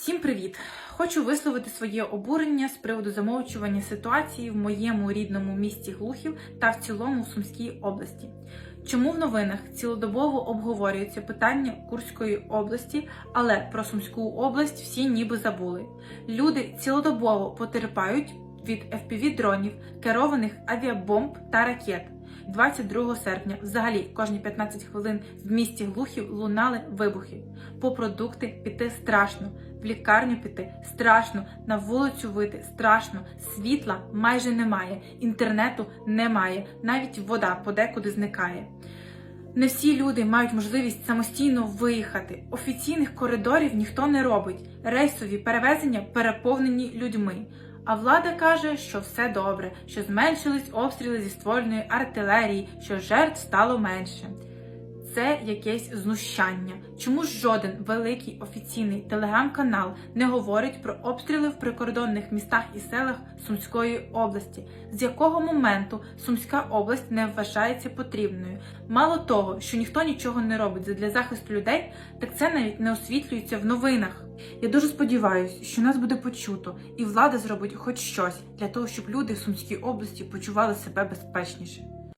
Всім привіт! Хочу висловити своє обурення з приводу замовчування ситуації в моєму рідному місті Глухів та в цілому в Сумській області. Чому в новинах цілодобово обговорюється питання Курської області, але про Сумську область всі ніби забули. Люди цілодобово потерпають від FPV-дронів, керованих авіабомб та ракет. 22 серпня, взагалі, кожні 15 хвилин в місті Глухів лунали вибухи. По продукти піти страшно, в лікарню піти страшно, на вулицю вийти страшно, світла майже немає, інтернету немає, навіть вода подекуди зникає. Не всі люди мають можливість самостійно виїхати. Офіційних коридорів ніхто не робить. Рейсові перевезення переповнені людьми. А влада каже, що все добре, що зменшились обстріли зі ствольної артилерії, що жертв стало менше. Це якесь знущання. Чому жоден великий офіційний телеграм-канал не говорить про обстріли в прикордонних містах і селах Сумської області? З якого моменту Сумська область не вважається потрібною? Мало того, що ніхто нічого не робить для захисту людей, так це навіть не освітлюється в новинах. Я дуже сподіваюся, що нас буде почуто, і влада зробить хоч щось для того, щоб люди в Сумській області почували себе безпечніше.